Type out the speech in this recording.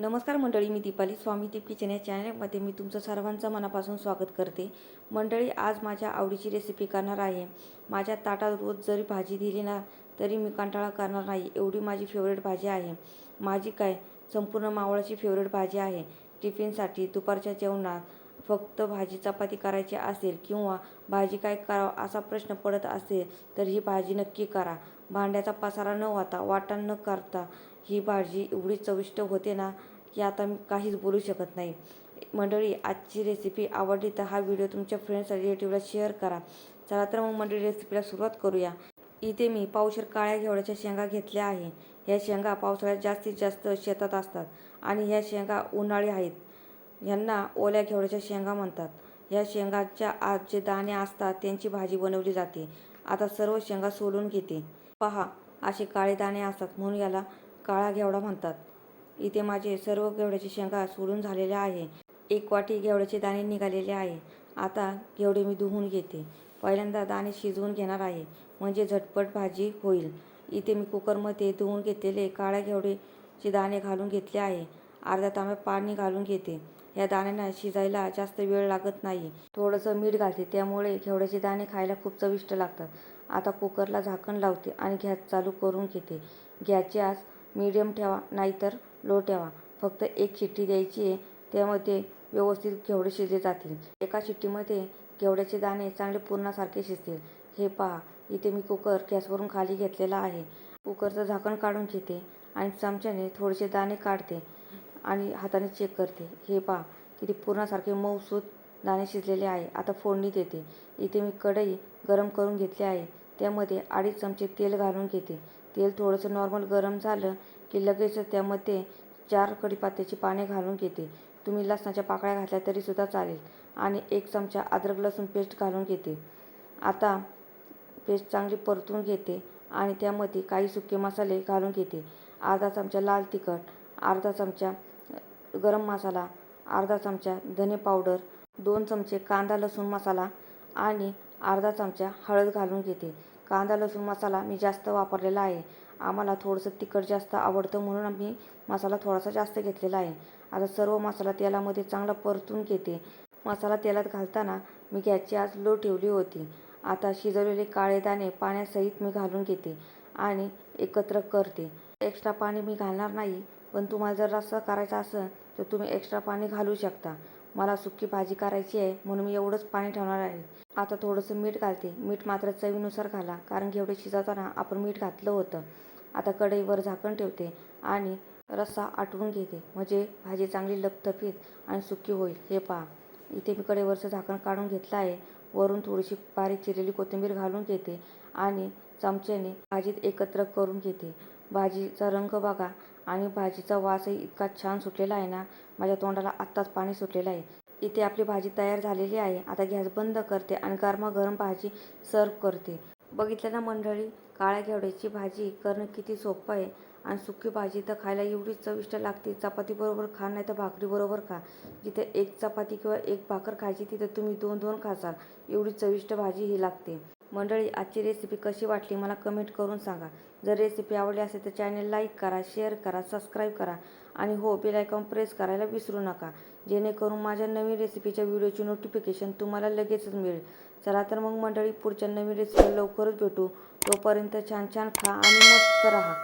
नमस्कार मंडळी मी दीपाली स्वामी दीप किचन या चॅनलमध्ये मी तुमचं सर्वांचं मनापासून स्वागत करते. मंडळी आज माझ्या आवडीची रेसिपी करणार आहे. माझ्या ताटात रोज जरी भाजी दिली ना तरी मी कंटाळा करणार नाही. एवढी माझी फेवरेट भाजी आहे. माझी काय? संपूर्ण मावळाची फेवरेट भाजी आहे. टिफिनसाठी दुपारच्या जेवणात फक्त भाजी चपाती करायची असेल किंवा भाजी काय करावं असा प्रश्न पडत असेल तर ही भाजी नक्की करा. भांड्याचा पसारा न होता वाटण न करता ही भाजी एवढी चविष्ट होते ना की आता मी काहीच बोलू शकत नाही. मंडळी आजची रेसिपी आवडली तर हा व्हिडिओ तुमच्या फ्रेंड्स रिलेटिव्हला शेअर करा. चला तर मग मंडळी रेसिपीला सुरुवात करूया. इथे मी पावसर काळ्या घेवड्याच्या शेंगा घेतल्या आहे. ह्या शेंगा पावसाळ्यात जास्तीत जास्त शेतात असतात आणि ह्या शेंगा उन्हाळी आहेत. ह्यांना ओल्या घेवड्याच्या शेंगा म्हणतात. या शेंगाच्या आत जे दाणे असतात त्यांची भाजी बनवली जाते. आता सर्व शेंगा सोलून घेते. पहा असे काळे दाणे असतात म्हणून याला काळा घेवडा म्हणतात. इथे माझे सर्व घेवड्याचे शेंगा सोडून झालेले आहे. एक वाटी घेवड्याचे दाणे निघालेले आहे. आता घेवडे मी धुवून घेते. पहिल्यांदा दाणे शिजवून घेणार आहे. म्हणजे झटपट भाजी होईल. इथे मी कुकरमध्ये धुवून घेतलेले काळ्या घेवडेचे दाणे घालून घेतले आहे. अर्धा तांब्या पाणी घालून घेते. या दाण्यांना शिजायला जास्त वेळ लागत नाही. थोडंसं मीठ घालते त्यामुळे घेवड्याचे दाणे खायला खूप चविष्ट लागतात. आता कुकरला झाकण लावते आणि गॅस चालू करून घेते. गॅसची आज मीडियम ठेवा नाहीतर लो ठेवा. फक्त एक शिट्टी द्यायची आहे त्यामध्ये व्यवस्थित घेवडे शिजले जातील. एका शिट्टीमध्ये घेवड्याचे दाणे चांगले पूर्णासारखे शिजतील. हे पहा इथे मी कुकर गॅसवरून खाली घेतलेला आहे. कुकरचं झाकण काढून घेते आणि चमच्याने थोडेसे दाणे काढते. आणि हाताने चेक करते. हे पहा किती पूर्णासारखे मऊसूत दाणे शिजलेले आहे. आता फोडणी देते इथे मी कढई गरम करून घेतली आहे. त्यामध्ये अडीच चमचे तेल घालून घेते. तेल थोडंसं नॉर्मल गरम झालं की लगेच त्यामध्ये चार कढीपात्याची पाने घालून घेते. तुम्ही लसणाच्या पाकळ्या घातल्या तरीसुद्धा चालेल. आणि एक चमचा अद्रक लसूण पेस्ट घालून घेते. आता पेस्ट चांगली परतून घेते आणि त्यामध्ये काही सुके मसाले घालून घेते. अर्धा चमचा लाल तिखट अर्धा चमचा गरम मसाला अर्धा चमचा धने पावडर दोन चमचे कांदा लसूण मसाला आणि अर्धा चमचा हळद घालून घेते. कांदा लसूण मसाला मी जास्त वापरलेला आहे. आम्हाला थोडंसं तिखट जास्त आवडतं म्हणून आम्ही मसाला थोडासा जास्त घेतलेला आहे. आता सर्व मसाला तेलामध्ये चांगला परतून घेते. मसाला तेलात घालताना मी गॅसची आज लो ठेवली होती. आता शिजवलेले काळे दाणे पाण्यासहित मी घालून घेते आणि एकत्र करते. एक्स्ट्रा पाणी मी घालणार नाही. पण तुम्हाला जर रस्सा करायचा असेल तर तुम्ही एक्स्ट्रा पाणी घालू शकता. मला सुकी भाजी करायची आहे म्हणून मी एवढंच पाणी ठेवणार आहे. आता थोडंसं मीठ घालते. मीठ मात्र चवीनुसार घाला कारण घेवडे शिजवताना आपण मीठ घातलं होतं. आता कढईवर झाकण ठेवते आणि रस्सा आटवून घेते. म्हणजे भाजी चांगली लपथपीत आणि सुकी होईल. हे पहा. इथे मी कढईवरचं झाकण काढून घेतलं आहे. वरून थोडीशी बारीक चिरलेली कोथिंबीर घालून घेते आणि चमच्याने भाजीत एकत्र करून घेते. भाजीचा रंग बघा. आणि भाजीचा वासही इतका छान सुटलेला आहे ना माझ्या तोंडाला आत्ताच पाणी सुटलेलं आहे. इथे आपली भाजी तयार झालेली आहे. आता गॅस बंद करते आणि गरमागरम भाजी सर्व करते. बघितलं ना मंडळी काळ्या घेवड्याची भाजी करणं किती सोपं आहे. आणि सुकी भाजी तर खायला एवढी चविष्ट लागते. चपातीबरोबर खा नाही तर भाकरीबरोबर खा. जिथे एक चपाती किंवा एक भाकर खायची तिथे तुम्ही दोन दोन खासाल. एवढी चविष्ट भाजी ही लागते. मंडळी आजची रेसिपी कशी वाटली मला कमेंट करून सांगा. जर रेसिपी आवडली असेल तर चॅनल लाईक करा शेअर करा सबस्क्राईब करा आणि हो बेल आयकॉन प्रेस करायला विसरू नका. जेणेकरून माझ्या नवीन रेसिपीच्या व्हिडिओची नोटिफिकेशन तुम्हाला लगेचच मिळेल. चला तर मग मंडळी पुढच्या नवीन रेसिपी लवकरच भेटू. तोपर्यंत छान छान खा आणि मस्त राहा.